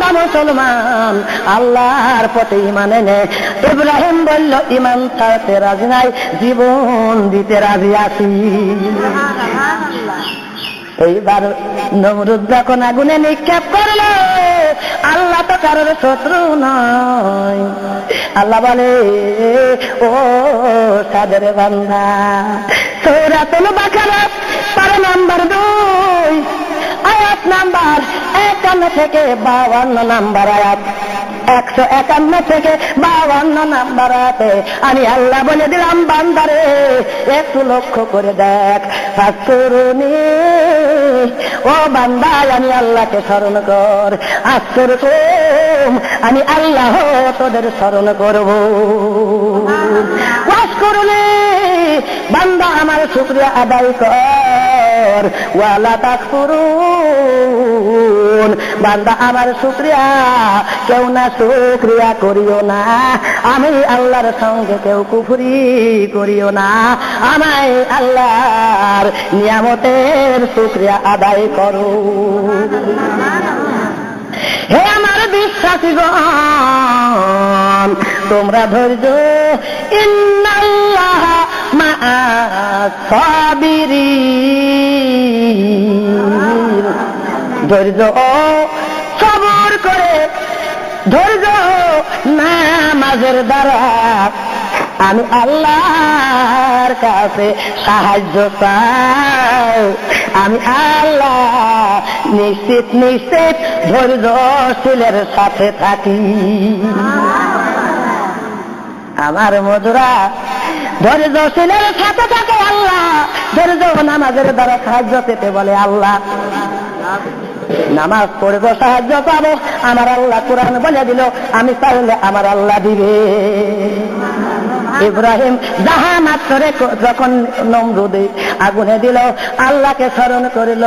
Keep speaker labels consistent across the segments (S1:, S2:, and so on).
S1: বান্দা মুসলমান আল্লাহর পথে ইমান এনে। ইব্রাহিম বলল ইমান ছাড়তে রাজি নাই, জীবন দিতে রাজি আছি। এইবার নমরুদ যখন আগুনে নিক্ষেপ করল, আল্লাহ তো কারোর শত্রু নয়। আল্লাহ বলে, ও সাদের বান্ধা সৌরাতুল বাকারা পারে নাম্বার দুই। আয়াত নাম্বার একান্ন থেকে বাউান্ন নাম্বার আয়াত। একশো একান্ন থেকে বাউান্ন নাম্বার আয়াতে আমি আল্লাহ বলে দিলাম বান্দারে একটু লক্ষ্য করে দেখ। ফাঁসুরুনি ও বান্দায় আমি আল্লাহকে স্মরণ কর। আশ্চর কম আমি আল্লাহ তোদের স্মরণ করব। করুনি বান্দা আমার শুক্রিয়া আদায় কর। ওয়ালা তাকফুরুন। বান্দা, আমার শুক্রিয়া। কেউ না শুক্রিয়া করিও না। আমি আল্লাহর সঙ্গে কেউ কুফুরি করিও না। আমায় আল্লাহর নিয়ামতের শুক্রিয়া আদায় করো। হে আমার বিশ্বাসীগণ, তোমরা ধৈর্য। ইন্নাল্লাহ মা সাবিরি ধৈর্য সবর করে, ধৈর্য নামাজের দ্বারা আমি আল্লাহর কাছে সাহায্য চাই। আমি আল্লাহ নিশ্চিত নিশ্চিত ধৈর্যশীলের সাথে থাকি। আমার মধুরা, ধৈর্যশীলের সাথে থাকে আল্লাহ। ধৈর্য নামাজের দ্বারা সাহায্য পেতে বলে আল্লাহ। নামাজ পড়ব, সাহায্য পাবো। আমার আল্লাহ কোরআন বলে দিল, আমি চাইলে আমার আল্লাহ দিবে। ইব্রাহিম যাহা মাত্র যখন নমরুদে আগুনে দিল, আল্লাহকে স্মরণ করিল,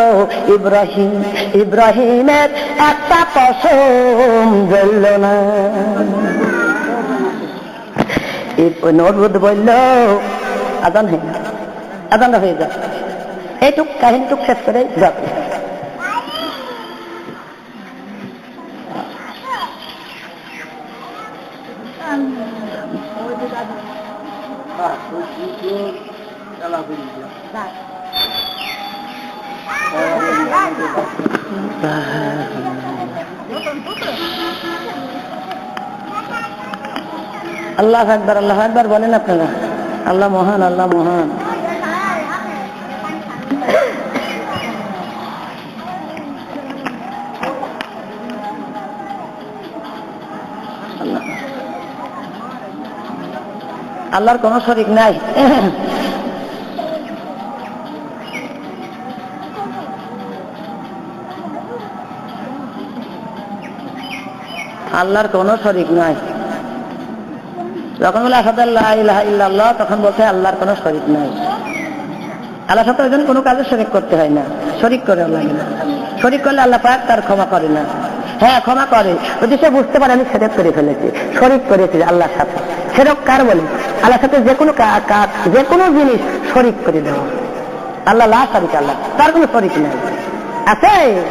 S1: ইব্রাহিম, ইব্রাহিমের একটা পশম জ্বলল না। নরুদ বলল আদান হয়ে আদানটা হয়ে যাক এইটুক কাহিনীটুক শেষ করে যাবে আল্লাহ একবার আল্লাহ একবার বলেন আপনারা। আল্লাহ মহান আল্লাহ মহান। আল্লাহর কোন শরিক নাই। আল্লাহর কোন শরিক নাই যখন বলে আসাদ আল্লাহ তখন বলছে, আল্লাহর কোন শরিক নাই। আল্লাহ সাথে ওই কোনো কাজে শরিক করতে হয় না। শরিক করে আল্লাহ। শরিক করলে আল্লাহ পাক তার ক্ষমা করে না। হ্যাঁ ক্ষমা করে। যদি সে বুঝতে পারে, আমি সেরেক করে ফেলেছি, শরিক করেছি আল্লাহর সাথে। সেরক কার বলে? আল্লাহর সাথে যে কোনো কাজ, যে কোনো জিনিস শরিক করে দেওয়া। আল্লাহ লা শরিক আল্লাহ, তার কোনো শরিক নাই। আছে?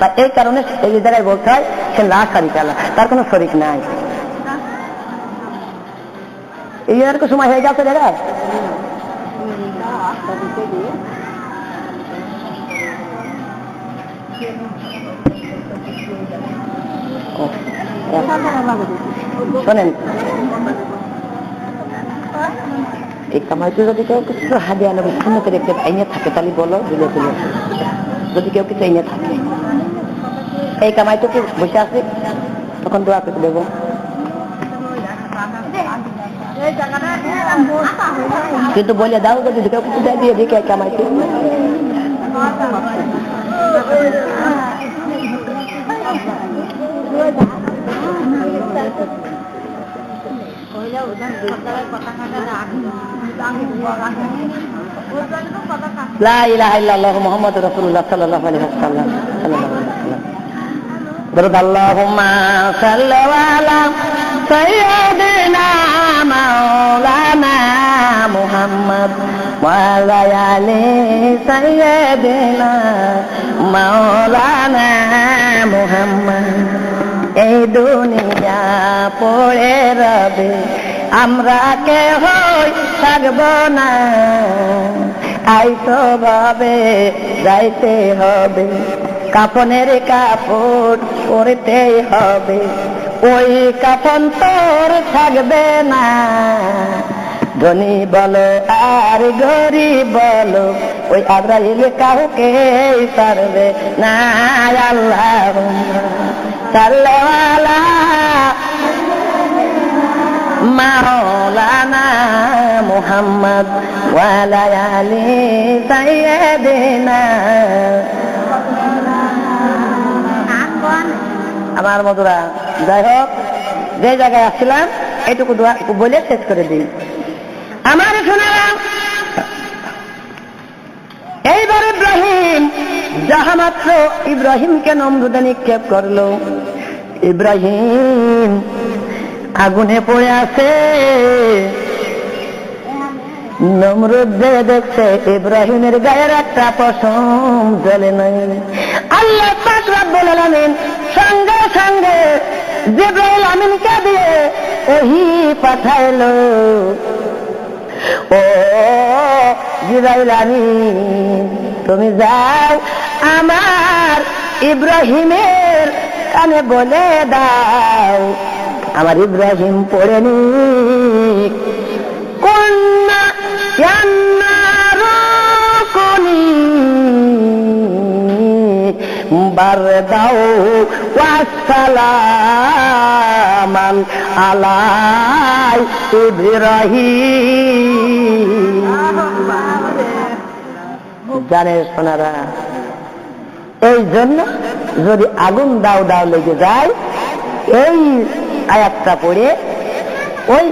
S1: তা এই কারণে এই জায়গায় বলতে হয় সে লা শরিক তার কোনো শরিক নাই। এই আর সময় হয়ে যাচ্ছে জায়গায় শোনেন। এই কামাইতে যদি কেউ কিছু হাদিয়া নেবে শূন্য করে একটা থাকে, তাহলে বলো দিলে যদি কেউ কিছু আইনে থাকে। এই কামাইটুকু বসে আছি তখন দোয়া করে দেবো। কিন্তু বলে দাও যদি দিয়ে দিকে কামাইতে লা ইলাহা ইল্লাল্লাহ মুহাম্মাদুর রাসূলুল্লাহ সাল্লাল্লাহু আলাইহি সাল্লাল্লাহু আলাইহি ওয়াসাল্লাম ضرب اللهم صل على سيدنا مولانا محمد وعلى آل سيدنا مولانا محمد এই দুনিয়া পড়ে রবে আমরা কে হই থাকব না আইসো ভাবে যাইতে হবে কাপনের কাপড় পরতেই হবে। ওই কাপন তোর থাকবে না। ধনী বলো আর গরিব বলো, ওই আব্রাহিল কাউকে পারবে না। আল্লাহ সাল্লাহ মাওলানা মুহাম্মদ ওয়ালা আলি সাইয়্যিদিনা। আমার মধুরা যাই হোক, যে জায়গায় আসছিলাম, এটুকু বলে শেষ করে দিই। আমার শোনারা এইবার ইব্রাহিম, যাহা মাত্র ইব্রাহিমকে নমরুদে নিক্ষেপ করল। ইব্রাহিম, আগুনে পড়ে আছে। নমরুদ দেখছে, ইব্রাহিমের গায়ের একটা পশম জ্বলে নাই। আল্লাহ পাক রব্বুল আলামিন সঙ্গে সঙ্গে জিব্রাইল আমিনকে দিয়ে ওহি পাঠাইলো। ও জিব্রাইল আমিন, তুমি যাও আমার ইব্রাহিমের কানে বলে দাও। আমার ইব্রাহিম পড়েনি কন্যা বার দাও। ওয়াসালামান আলাই ইব্রাহিম। জানে সোনারা, এই জন্য যদি আগুন দাও দাও লেগে যায়, এই আয়াতটা পড়ে ওই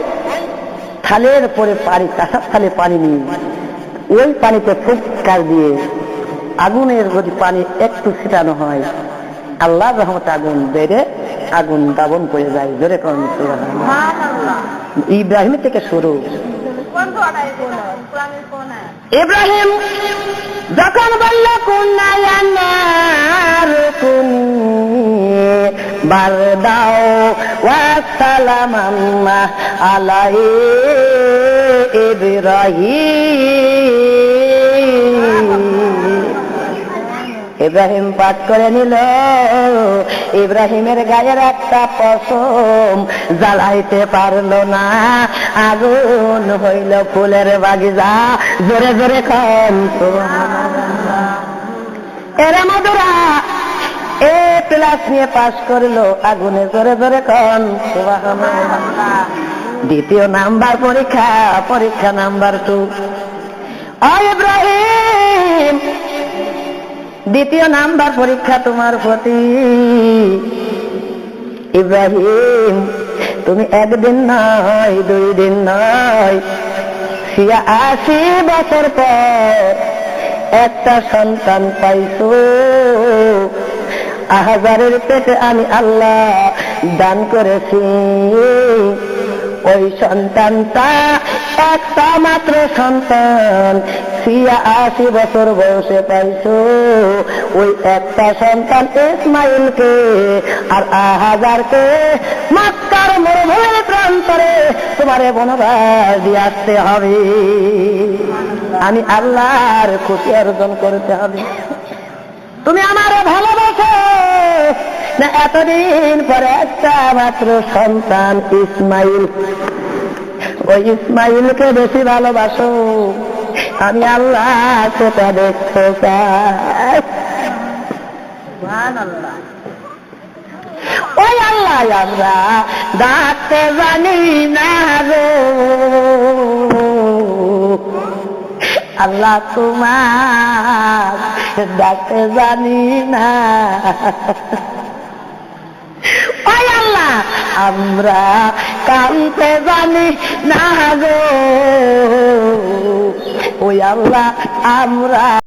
S1: থালের পরে পানি কাঁসার থালে পানি নিয়ে ওই পানিতে ফুৎকার দিয়ে আগুনের যদি পানি একটু ছিটানো হয় আল্লাহ রহমতে আগুন বেড়ে আগুন দাবন করে যায় জোরে করেন ইব্রাহিম থেকে শুরু। ইব্রাহিম যখন বলল কুন্নায়ার কুন বার দাও ওয়াসালাম আলাই ইব্রাহিম। ইব্রাহিম পাঠ করে নিল। ইব্রাহিমের গায়ের একটা পশম জ্বালাইতে পারল না। আগুন হইল ফুলের বাগিচা। জোরে জোরে কম এরা মধুরা, এ প্লাস নিয়ে পাশ করল। আগুনে জোরে জোরে কন দ্বিতীয় নাম্বার পরীক্ষা পরীক্ষা নাম্বার টু ইব্রাহিম দ্বিতীয় নাম্বার পরীক্ষা তোমার প্রতি। ইব্রাহিম, তুমি একদিন নয় দুই দিন নয় সিয়া আশি বছর পর একটা সন্তান পাইছো। আহাজারের পেটে আমি আল্লাহ দান করেছি। ওই সন্তানটা একটা মাত্র সন্তান। সিয়া আশি বছর বয়সে পাইছো। ওই একটা সন্তান ইসমাইলকে আর আহাজারকে মাক্কার মরুভূমির প্রান্তরে তোমারে বনবাস দিয়ে আসতে হবে। আমি আল্লাহর খুশি অর্জন করতে হবে। তুমি আমার ভালোবাসো। না, এতদিন পরে একটা মাত্র সন্তান, ইসমাইল। ওই ইসমাইলকে বেশি ভালোবাসো। আমি আল্লাহ সেটা দেখতে চাই। ওই আল্লাহ আমরা ডাকতে জানি না গো। আল্লাহ তোমার ডাকতে জানি না। আমরা কানতে জানি না গো। ওই আল্লাহ আমরা